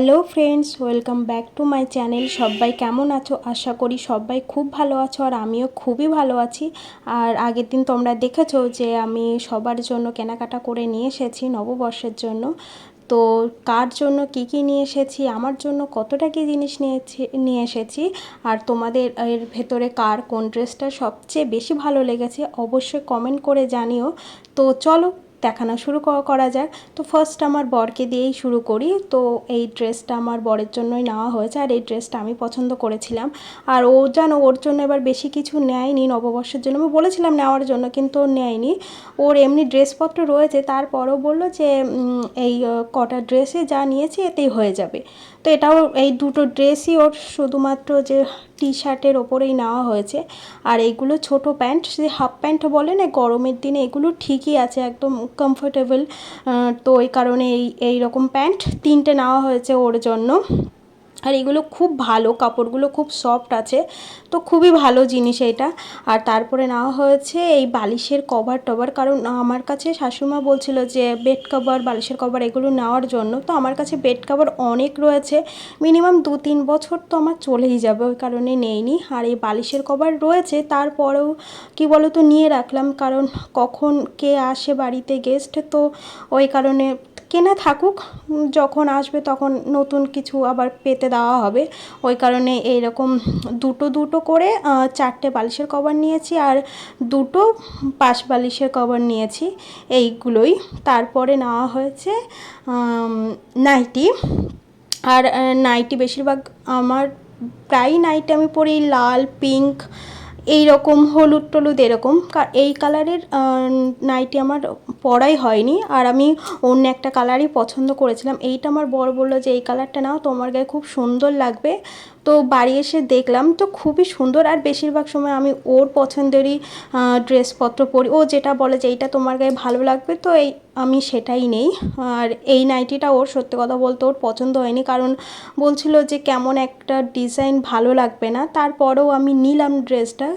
Hello friends, welcome back to my channel. সবাই কেমন আছো? আশা করি সবাই খুব ভালো আছো আর আমিও খুবই ভালো আছি। আর আগের দিন তোমরা দেখেছ যে আমি সবার জন্য কেনাকাটা করে নিয়ে এসেছি নববর্ষের জন্য। তো কার জন্য কি কি নিয়ে এসেছি, আমার জন্য কতটা কি জিনিস নিয়েছি, নিয়ে এসেছি, আর তোমাদের এর ভেতরে কার কোন ড্রেসটা সবচেয়ে বেশি ভালো লেগেছে অবশ্যই কমেন্ট করে জানিও। তো চলো দেখানো শুরু করা যাক। তো ফার্স্ট আমার বরকে দিয়েই শুরু করি। তো এই ড্রেসটা আমার বরের জন্যই নেওয়া হয়েছে আর এই ড্রেসটা আমি পছন্দ করেছিলাম। আর ও যেন ওর জন্য এবার বেশি কিছু নেয়নি নববর্ষের জন্য। আমি বলেছিলাম নেওয়ার জন্য, কিন্তু ও নেয়নি। ওর এমনি ড্রেসপত্র রয়েছে, তারপরও বলল যে এই কটা ড্রেসে যা নিয়েছি এতেই হয়ে যাবে। তো এটাও এই দুটো ড্রেসই ওর শুধুমাত্র যে টি শার্টের ওপরেই নেওয়া হয়েছে। আর এইগুলো ছোট প্যান্ট যে হাফ প্যান্ট বলে না, গরমের দিনে এগুলো ঠিকই আছে, একদম কমফোর্টেবল তো এই কারণে এই এই রকম প্যান্ট তিনটে নেওয়া হয়েছে ওর জন্য। আর এগুলো খুব ভালো, কাপড়গুলো খুব সফট আছে। তো খুবই ভালো জিনিস এটা। আর তারপরে নেওয়া হয়েছে এই বালিশের কভার টভার কারণ আমার কাছে শাশুমা বলছিল যে বেড কভার বালিশের কভার এগুলো নেওয়ার জন্য। তো আমার কাছে বেড কভার অনেক রয়েছে। মিনিমাম দু তিন বছর তো আমার চলেই যাবে, ওই কারণে নেইনি। আর এই বালিশের কভার রয়েছে, তারপরেও কি বলো তো নিয়ে রাখলাম। কারণ কখন কে আসে বাড়িতে গেস্ট তো ওই কারণে কেনা থাকুক যখন আসবে তখন নতুন কিছু আবার পেতে দেওয়া হবে। ওই কারণে এইরকম দুটো দুটো করে চারটে বালিশের কভার নিয়েছি আর দুটো পাশ বালিশের কভার নিয়েছি। এইগুলোই। তারপরে নেওয়া হয়েছে নাইটি। আর নাইটি বেশিরভাগ আমার প্রায় নাইটি আমি পরি লাল, পিঙ্ক এই রকম হলুদ টলুদ এরকম। এই কালারের নাইটি আমার পরাই হয়নি। আর আমি অন্য একটা কালারই পছন্দ করেছিলাম। এইটা আমার বর বলল যে, এই কালারটা নাও, তোমার গায়ে খুব সুন্দর লাগবে। তো বাড়ি এসে দেখলাম তো খুবই সুন্দর। আর বেশিরভাগ সময় আমি ওর পছন্দেরই ড্রেসপত্র পরি। ও যেটা বলে যে, এইটা তোমার গায়ে ভালো লাগবে? তো এই, আমি সেটাই নেই। আর এই নাইটিটা ওর সত্যি কথা বলতে ওর পছন্দ হয়নি। কারণ বলছিল যে, কেমন একটা ডিজাইন ভালো লাগবে না? তারপরেও আমি নিলাম ড্রেসটা।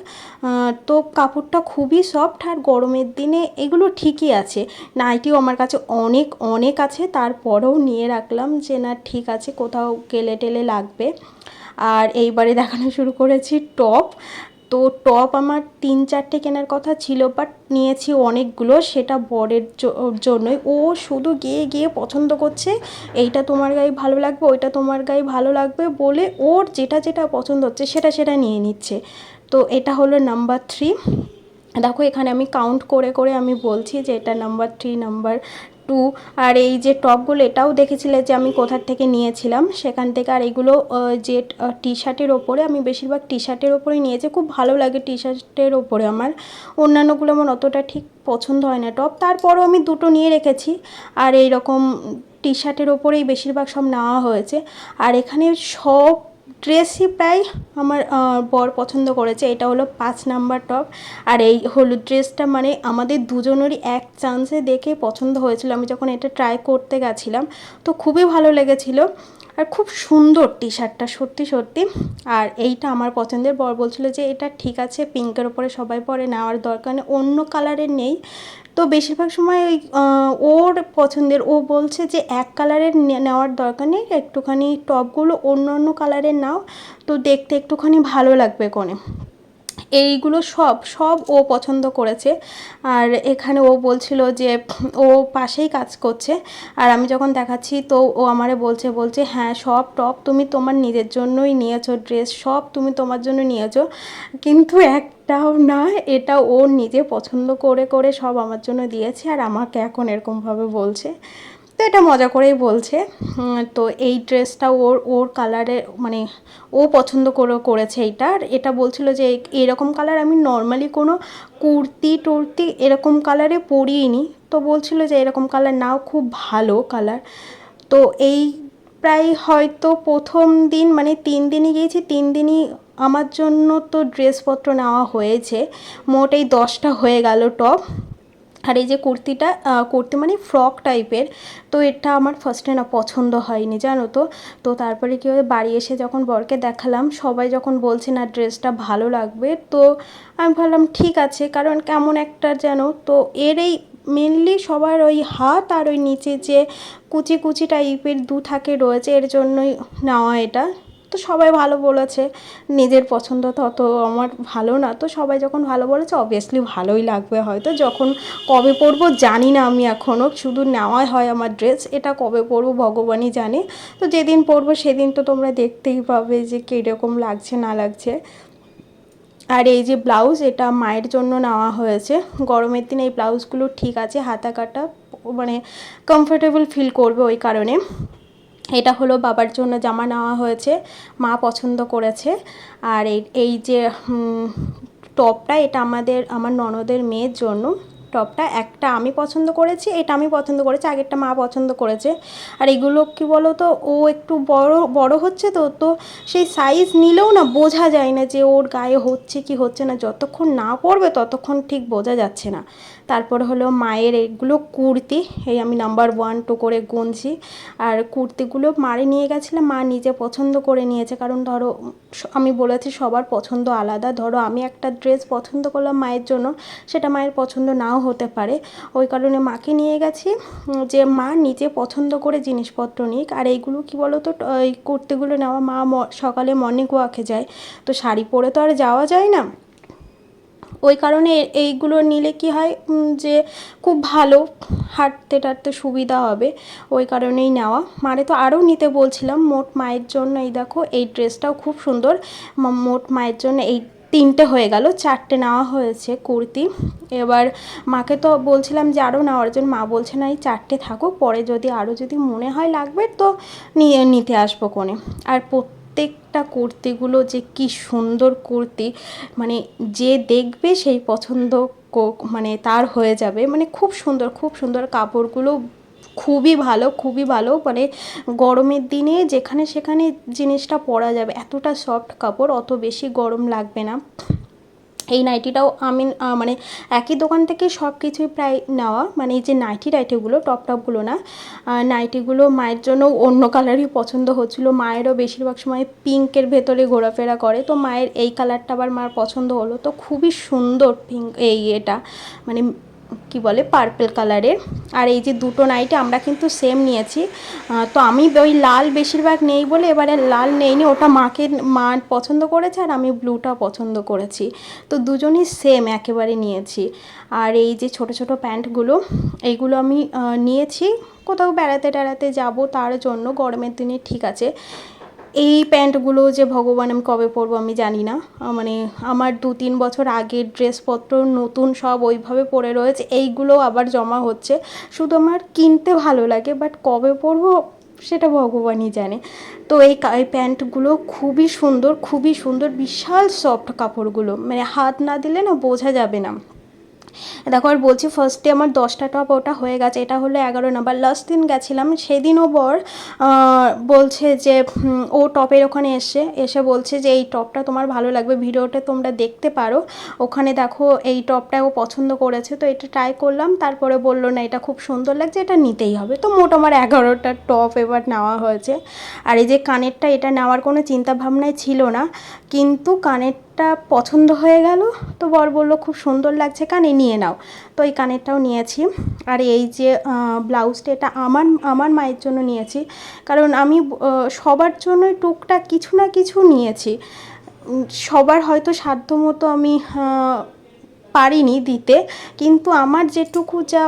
তো কাপড়টা খুবই সফট আর গরমের দিনে এগুলো ঠিকই আছে। নাইটিও আমার কাছে অনেক অনেক আছে। তারপরেও নিয়ে রাখলাম যে, না, ঠিক আছে, কোথাও গেলে টেলে লাগবে। আর এইবারে দেখানো শুরু করেছি টপ। তো টপ আমার তিন চারটে কেনার কথা ছিল বাট নিয়েছি অনেকগুলো, সেটা বরের জন্যই। ও শুধু গিয়ে গিয়ে পছন্দ করছে, এইটা তোমার গায়ে ভালো লাগবে, ওইটা তোমার গায়ে ভালো লাগবে বলে ওর যেটা যেটা পছন্দ হচ্ছে, সেটা সেটা নিয়ে নিচ্ছে। তো এটা হলো নাম্বার থ্রি দেখো এখানে আমি কাউন্ট করে করে আমি বলছি যে এটা নাম্বার থ্রি নাম্বার টু আর এই যে টপগুলো, এটাও দেখেছিলে যে আমি কোথার থেকে নিয়েছিলাম? সেখান থেকে আর এগুলো যে টি শার্টের ওপরে, আমি বেশিরভাগ টি শার্টের ওপরেই নিয়েছি। খুব ভালো লাগে টি শার্টের ওপরে আমার। অন্যান্যগুলো আমার অতটা ঠিক পছন্দ হয় না টপ। তারপরও আমি দুটো নিয়ে রেখেছি। আর এই রকম টি শার্টের ওপরেই বেশিরভাগ সব নেওয়া হয়েছে। আর এখানে সব ড্রেসই প্রায় আমার বর পছন্দ করেছে। এটা হলো পাঁচ নাম্বার টপ। আর এই হলুদ ড্রেসটা মানে আমাদের দুজনেরই এক চান্সে দেখে পছন্দ হয়েছিল। আমি যখন এটা ট্রাই করতে গেছিলাম, তো খুবই ভালো লেগেছিলো। আর খুব সুন্দর টি শার্টটা সত্যি সত্যি। আর এইটা আমার পছন্দের বর বলছিল যে এটা ঠিক আছে, পিঙ্কের ওপরে সবাই পরে নেওয়ার দরকার নেই, অন্য কালারের নেই। তো বেশিরভাগ সময় ওই ওর পছন্দের, ও বলছে যে এক কালারের নেওয়ার দরকার নেই, একটুখানি টপগুলো অন্য অন্য কালারের নাও, তো দেখতে একটুখানি ভালো লাগবে কোণে। এইগুলো সব সব ও পছন্দ করেছে। আর এখানে ও বলছিল যে, ও পাশেই কাজ করছে। আর আমি যখন দেখাচ্ছি, তো ও আমারে বলছে বলছে হ্যাঁ সব টপ তুমি তোমার নিজের জন্যই নিয়েছো, ড্রেস সব তুমি তোমার জন্য নিয়েছো। কিন্তু একটাও না, এটা ও নিজে পছন্দ করে করে সব আমার জন্য দিয়েছে, আর আমাকে এখন এরকমভাবে বলছে। তো এটা মজা করেই বলছে। তো এই ড্রেসটা ওর ওর কালারে মানে ও পছন্দ করে, করেছে এইটা। আর এটা বলছিল যে এরকম কালার আমি নর্মালি কোনো কুর্তি টুর্তি এরকম কালারে পরিনি তো বলছিল যে এরকম কালার নাও, খুব ভালো কালার তো এই প্রায় হয়তো প্রথম দিন মানে তিন দিনই গিয়েছি, তিন দিনই আমার জন্য তো ড্রেসপত্র নেওয়া হয়েছে। মোট এই দশটা হয়ে গেল টপ। আর এই যে কুর্তিটা কুর্তি মানে ফ্রক টাইপের, তো এটা আমার ফার্স্টে না পছন্দ হয়নি, জানো তো। তো তারপরে কি হয়ে বাড়ি এসে যখন বরকে দেখালাম, সবাই যখন বলছে না ড্রেসটা ভালো লাগবে, তো আমি ভাবলাম ঠিক আছে, কারণ কেমন একটা যেন তো এর এই মেনলি সবার ওই হাত আর ওই নিচে যে কুচি কুচি টাইপের দু থাকে রয়েছে, এর জন্যই নেওয়া এটা। তো সবাই ভালো বলেছে, নিজের পছন্দ তো অত আমার ভালো না, তো সবাই যখন ভালো বলেছে অবভিয়াসলি ভালোই লাগবে হয়তো, যখন কবে পরবো জানি না আমি এখনও শুধু নেওয়াই হয় আমার ড্রেস এটা কবে পরবো ভগবানই জানে, তো যেদিন পরবো সেদিন তো তোমরা দেখতেই পাবে যে কীরকম লাগছে না লাগছে। আর এই যে ব্লাউজ এটা মায়ের জন্য নেওয়া হয়েছে, গরমের দিনে এই ব্লাউজগুলো ঠিক আছে হাতা কাটা মানে কমফোর্টেবল ফিল করবে ওই কারণে। এটা হলো বাবার জন্য জামা নেওয়া হয়েছে, মা পছন্দ করেছে। আর এই এই যে টপটা এটা আমাদের, আমার ননদের মেয়ের জন্য। টপটা একটা আমি পছন্দ করেছি, এটা আমি পছন্দ করেছি, আগেরটা মা পছন্দ করেছে। আর এগুলো কি বলো তো ও একটু বড় বড় হচ্ছে তো তো সেই সাইজ নিলেও না বোঝা যায় না যে ওর গায়ে হচ্ছে কি হচ্ছে না, যতক্ষণ না পড়বে ততক্ষণ ঠিক বোঝা যাচ্ছে না। তারপর হলো মায়ের এগুলো কুর্তি, এই আমি নাম্বার ওয়ান টু করে গুনছি। আর কুর্তিগুলো মারে নিয়ে গেছিলাম মা নিজে পছন্দ করে নিয়েছে। কারণ ধরো, আমি বলেছি সবার পছন্দ আলাদা। ধরো, আমি একটা ড্রেস পছন্দ করলাম মায়ের জন্য, সেটা মায়ের পছন্দ নাও হতে পারে। ওই কারণে মাকে নিয়ে গেছি যে মা নিজে পছন্দ করে জিনিসপত্র নিক। আর এইগুলো কি বলো তো এই কুর্তিগুলো নেওয়া মা সকালে মর্নিং ওয়াকে যায়। তো শাড়ি পরে তো আর যাওয়া যায় না। ওই কারণে এইগুলো নিলে কি হয় যে খুব ভালো হাঁটতে টাটতে সুবিধা হবে, ওই কারণেই নেওয়া। মারে তো আরও নিতে বলছিলাম, মোট মায়ের জন্য এই দেখো, এই ড্রেসটাও খুব সুন্দর। মোট মায়ের জন্য এই তিনটে হয়ে গেল, চারটে নেওয়া হয়েছে কুর্তি। এবার মাকে তো বলছিলাম যে আরও নেওয়ার জন্য, মা বলছে না, এই চারটে থাকুক, পরে যদি আরও যদি মনে হয় লাগবে, তো নিয়ে নিতে আসব কোণে। আর প্রত্যেকটা কুর্তিগুলো যে কি সুন্দর কুর্তি মানে যে দেখবে সেই পছন্দ মানে তার হয়ে যাবে। মানে খুব সুন্দর খুব সুন্দর কাপড়গুলো, খুবই ভালো খুবই ভালো। মানে গরমের দিনে যেখানে সেখানে জিনিসটা পরা যাবে। এতটা সফট কাপড়, অত বেশি গরম লাগবে না। এই নাইটিটাও আমি মানে একই দোকান থেকে সব কিছুই প্রায় নেওয়া। মানে এই যে নাইটি টাইটিগুলো টপ টপগুলো না নাইটিগুলো মায়ের জন্য অন্য কালারই পছন্দ হচ্ছিল। মায়েরও বেশিরভাগ সময় পিঙ্কের ভেতরে ঘোরাফেরা করে। তো মায়ের এই কালারটা আবার মার পছন্দ হলো। তো খুবই সুন্দর পিঙ্ক এই এটা। মানে কি বলে পার্পেল কালারের আর এই যে দুটো নাইটে আমরা কিন্তু সেম নিয়েছি। তো আমি ওই লাল বেশিরভাগ নেই বলে এবারে লাল নেইনি, ওটা মাকে, মা পছন্দ করেছে আর আমি ব্লুটা পছন্দ করেছি। তো দুজনই সেম একেবারে নিয়েছি। আর এই যে ছোট ছোট প্যান্টগুলো এইগুলো আমি নিয়েছি। কোথাও বেড়াতে টেড়াতে যাব তার জন্য, গরমের দিনে ঠিক আছে। এই প্যান্টগুলো যে ভগবান আমি কবে পরবো আমি জানি না। মানে আমার দু তিন বছর আগের ড্রেসপত্র নতুন সব ওইভাবে পরে রয়েছে। এইগুলো আবার জমা হচ্ছে। শুধু আমার কিনতে ভালো লাগে বাট কবে পরবো সেটা ভগবানই জানে। তো এই এই প্যান্টগুলো খুবই সুন্দর খুবই সুন্দর, বিশাল সফট কাপড়গুলো। মানে হাত না দিলে না বোঝা যাবে না। দেখো, আর বলছি ফার্স্টে আমার দশটা টপ ওটা হয়ে গেছে। এটা হলো এগারো নাম্বার লাস্ট দিন গেছিলাম সেদিনও বর বলছে যে ও টপের ওখানে এসে এসে বলছে যে, এই টপটা তোমার ভালো লাগবে। ভিডিওটা তোমরা দেখতে পারো। ওখানে দেখো, এই টপটা ও পছন্দ করেছে। তো এটা ট্রাই করলাম। তারপরে বলল, না, এটা খুব সুন্দর লাগছে, এটা নিতেই হবে। তো মোট আমার এগারোটা টপ এবার নেওয়া হয়েছে। আর এই যে কানেরটা, এটা নেওয়ার কোনো চিন্তা ভাবনাই ছিল না। কিন্তু কানের কানেরটা পছন্দ হয়ে গেল। তো বর বলল, খুব সুন্দর লাগছে, কানে নিয়ে নাও। তো এই কানেরটাও নিয়েছি। আর এই যে ব্লাউজটা, এটা আমার আমার মায়ের জন্য নিয়েছি। কারণ আমি সবার জন্যই টুকটাক কিছু না কিছু নিয়েছি। সবার হয়তো সাধ্য মতো আমি পারিনি দিতে। কিন্তু আমার যেটুকু যা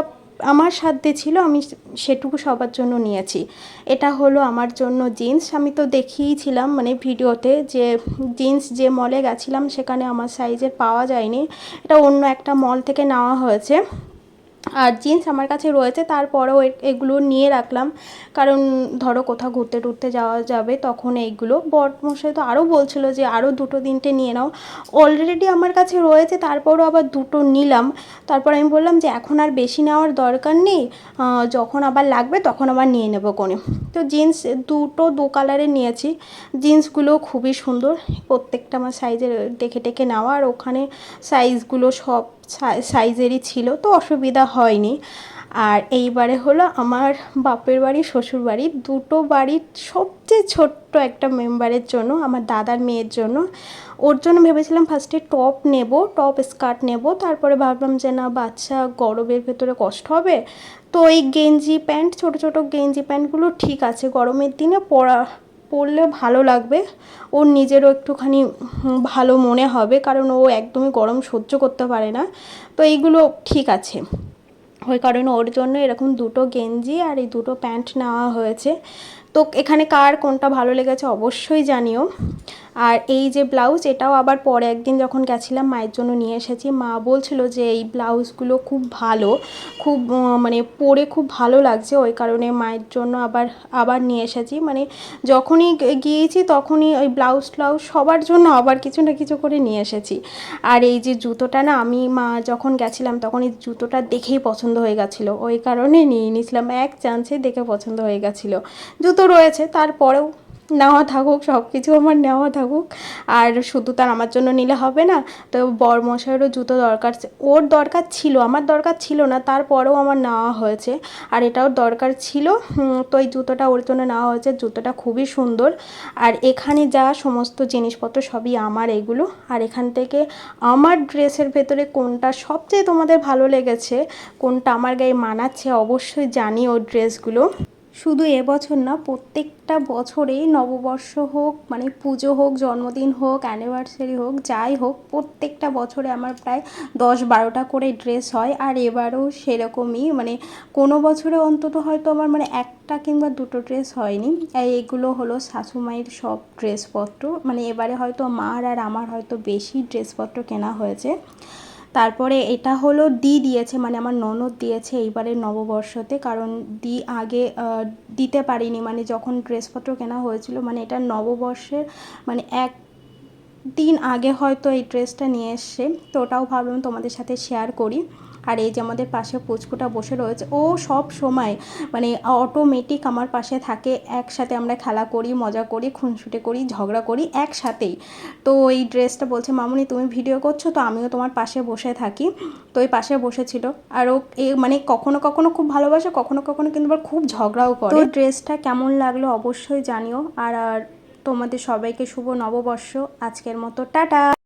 আমার সাধ্যে ছিল, আমি সেটুকু সবার জন্য নিয়েছি। এটা হলো আমার জন্য জিন্স। আমি তো দেখিয়েছিলাম মানে ভিডিওতে যে জিন্স যে মলে গেছিলাম, সেখানে আমার সাইজের পাওয়া যায়নি। এটা অন্য একটা মল থেকে নেওয়া হয়েছে। আর জিন্স আমার কাছে রয়েছে, তারপরেও এগুলো নিয়ে রাখলাম। কারণ ধরো কোথাও ঘুরতে টুরতে যাওয়া যাবে, তখন এইগুলো। বরমশাই তো আরও বলছিল যে আরও দুটো তিনটে নিয়ে নাও। অলরেডি আমার কাছে রয়েছে, তারপরও আবার দুটো নিলাম। তারপর আমি বললাম যে এখন আর বেশি নেওয়ার দরকার নেই যখন আবার লাগবে তখন আবার নিয়ে নেব কোণে। তো জিন্স দুটো দু কালারের নিয়েছি। জিন্সগুলো খুবই সুন্দর, প্রত্যেকটা আমার সাইজের দেখে টেকে নেওয়া। আর ওখানে সাইজগুলো সব সাইজেরই ছিল, তো অসুবিধা হয়নি। আর এইবারে হলো আমার বাপের বাড়ি, শ্বশুর বাড়ি, দুটো বাড়ির সবচেয়ে ছোট্ট একটা মেম্বারের জন্য, আমার দাদার মেয়ের জন্য। ওর জন্য ভেবেছিলাম ফার্স্টে টপ নেব টপ স্কার্ট নেব, তারপরে ভাবলাম যে না, বাচ্চা গরমের ভেতরে কষ্ট হবে। তো এই গেঞ্জি প্যান্ট, ছোট ছোট গেঞ্জি প্যান্টগুলো ঠিক আছে, গরমের দিনে পরা পরলে ভালো লাগবে। ওর নিজেরও একটুখানি ভালো মনে হবে, কারণ ও একদমই গরম সহ্য করতে পারে না। তো এইগুলো ঠিক আছে। ওই কারণে ওর জন্য এরকম দুটো গেঞ্জি আর এই দুটো প্যান্ট নেওয়া হয়েছে। তো এখানে কার কোনটা ভালো লেগেছে অবশ্যই জানিও। আর এই যে ব্লাউজ, এটাও আবার পরে একদিন যখন গেছিলাম মায়ের জন্য নিয়ে এসেছি, মা বলছিল যে এই ব্লাউজগুলো খুব ভালো, খুব মানে পরে খুব ভালো লাগছে, ওই কারণে মায়ের জন্য আবার আবার নিয়ে এসেছি। মানে যখনই গিয়েছি তখনই ওই ব্লাউজ ট্লাউজ সবার জন্য আবার কিছু না কিছু করে নিয়ে এসেছি। আর এই যে জুতোটা না, আমি মা যখন গেছিলাম তখন এই জুতোটা দেখেই পছন্দ হয়ে গেছিল। ওই কারণে নিয়ে নিয়েছিলাম, এক চান্সে দেখে পছন্দ হয়ে গেছিল। জুতো রয়েছে, তারপরেও নেওয়া থাকুক সব কিছু আমার নেওয়া থাকুক। আর শুধু তার আমার জন্য নিলে হবে না, তো বর মশাইয়েরও জুতো দরকার ওর দরকার ছিল, আমার দরকার ছিল না, তারপরেও আমার নেওয়া হয়েছে। আর এটাও দরকার ছিল তো এই জুতোটা ওর জন্য নেওয়া হয়েছে, জুতোটা খুবই সুন্দর। আর এখানে যা সমস্ত জিনিসপত্র সবই আমার এগুলো। আর এখান থেকে আমার ড্রেসের ভেতরে কোনটা সবচেয়ে তোমাদের ভালো লেগেছে, কোনটা আমার গায়ে মানাচ্ছে অবশ্যই জানিও ড্রেসগুলো। শুধু এবছর না, প্রত্যেকটা বছরেই নববর্ষ হোক মানে পুজো হোক, জন্মদিন হোক অ্যানিভার্সারি হোক, যাই হোক, প্রত্যেকটা বছরে আমার প্রায় দশ বারোটা করে ড্রেস হয়। আর এবারও সেরকমই মানে কোনো বছরে অন্তত হয়তো আমার মানে একটা কিংবা দুটো ড্রেস হয়নি। এগুলো হলো শাশুমাইয়ের সব ড্রেসপত্র। মানে এবারে হয়তো মার আর আমার হয়তো বেশি ড্রেসপত্র কেনা হয়েছে। তারপরে এটা হলো দি দিয়েছে মানে আমার ননদ দিয়েছে এইবারে নববর্ষতে, কারণ দি আগে দিতে পারিনি মানে যখন ড্রেসপত্র কেনা হয়েছিল মানে এটা নববর্ষের মানে এক দিন আগে হয়তো এই ড্রেসটা নিয়ে এসছে, তো ওটাও ভাবলাম তোমাদের সাথে শেয়ার করি। আর এই যে আমাদের পাশে পুচকুটা বসে রয়েছে, ও সব সময় মানে অটোমেটিক আমার পাশে থাকে, একসাথে আমরা খেলা করি, মজা করি, খুনসুটে করি, ঝগড়া করি, একসাথেই। তো এই ড্রেসটা বলছে, মামুনি, তুমি ভিডিও করছ তো আমিও তোমার পাশে বসে থাকি। তো ওই পাশে বসেছিল। আর ও এ মানে কখনো কখনো খুব ভালোবাসে, কখনো কখনো কিন্তু আবার খুব ঝগড়াও করে। তো ড্রেসটা কেমন লাগল অবশ্যই জানিও। আর আর তোমাদের সবাইকে শুভ নববর্ষ। আজকের মতো, টাটা!